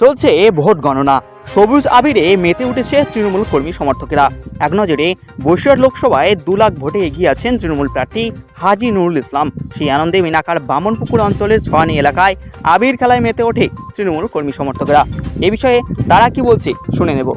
চলছে ভোট গণনা। সবুজ আবিরে মেতে উঠেছে তৃণমূল কর্মী সমর্থকেরা। এক নজরে বসিরহাট লোকসভায় দু লাখ ভোটে এগিয়ে আছেন তৃণমূল প্রার্থী হাজি নুরুল ইসলাম। সেই আনন্দে মিনাকার বামনপুকুর অঞ্চলের ছয়ানি এলাকায় আবির খেলায় মেতে ওঠে তৃণমূল কর্মী সমর্থকেরা। এ বিষয়ে তারা কি বলছে শুনে নেব।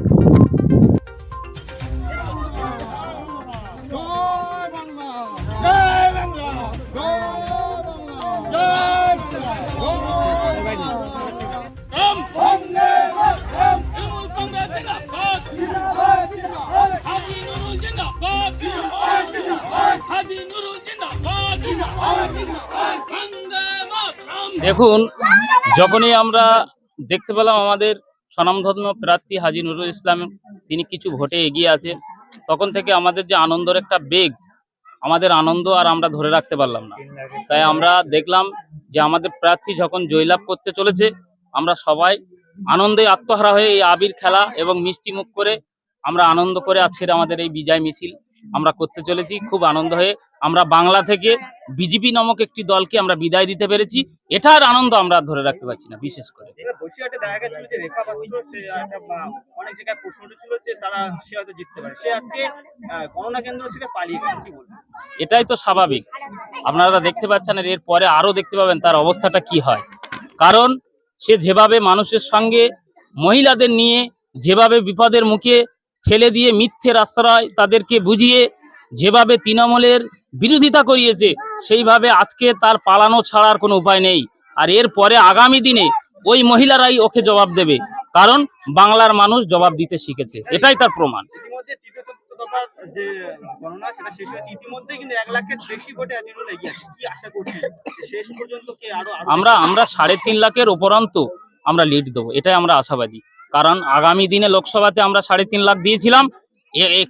দেখুন, যখনই আমরা দেখতে পেলাম আমাদের স্বনামধন্য প্রার্থী হাজি নুরুল ইসলাম, তিনি কিছু ভোটে এগিয়ে আছে তখন থেকে আমাদের যে আনন্দের একটা বেগ, আমাদের আনন্দ আর আমরা ধরে রাখতে পারলাম না। তাই আমরা দেখলাম যে আমাদের প্রার্থী যখন জয়লাভ করতে চলেছে, আমরা সবাই আনন্দে আত্মহারা হয়ে এই আবির খেলা এবং মিষ্টি মুখ করে আমরা আনন্দ করে আজকের আমাদের এই বিজয় মিছিল আমরা করতে চলেছি খুব আনন্দ হয়ে আমরা বাংলা থেকে বিজেপি নামক একটি দলকে আমরা বিদায় দিতে পেরেছি। এটার আনন্দ আমরা ধরে রাখতে পারছি না বিশেষ করে। পারে। এটাই তো স্বাভাবিক। আপনারা দেখতে পাচ্ছেন আর এরপরে আরও দেখতে পাবেন তার অবস্থাটা কি হয়। কারণ সে যেভাবে মানুষের সঙ্গে মহিলাদের নিয়ে যেভাবে বিপদের মুখে ঠেলে দিয়ে মিথ্যের আশ্রয় তাদেরকে বুঝিয়ে যেভাবে তৃণমূলের বিরোধিতা করিয়েছে সেইভাবে আজকে তার পালানো ছাড়ার কোনো উপায় নেই। আর এর পরে আগামী দিনে ওই মহিলারাই ওকে জবাব দেবে কারণ বাংলার মানুষ জবাব দিতে শিখেছে। এটাই তার প্রমাণ। আমরা আমরা সাড়ে তিন লাখের উপরন্ত আমরা লিড দেবো। এটাই আমরা আশাবাদী। কারণ আগামী দিনে লোকসভাতে আমরা সাড়ে তিন লাখ দিয়েছিলাম।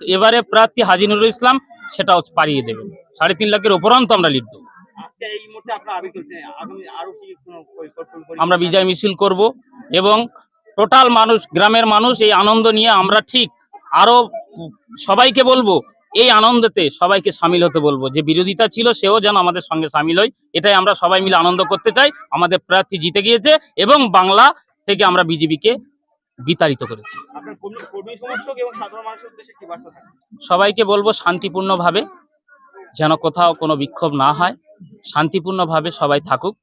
এবারে প্রার্থী হাজি নুরুল ইসলাম সেটাও পারিয়ে দেবে সাড়ে তিন লাখের উপরন্ত আমরা লিড দেবো। পরি- আমরা বিজয় মিছিল করব এবং টোটাল মানুষ গ্রামের মানুষ এই আনন্দ নিয়ে আমরা ঠিক আরও সবাইকে বলব এই আনন্দতে সবাইকে সামিল হতে বলব। যে বিরোধিতা ছিল সেও যেন আমাদের সঙ্গে সামিল হয়। এটাই আমরা সবাই মিলে আনন্দ করতে চাই। আমাদের প্রার্থী জিতে গিয়েছে এবং বাংলা থেকে আমরা বিজেপিকে বিতাড়িত করেছি। সবাইকে বলব শান্তিপূর্ণভাবে যেন কোথাও কোনো বিক্ষোভ না হয় শান্তিপূর্ণভাবে সবাই থাকুক।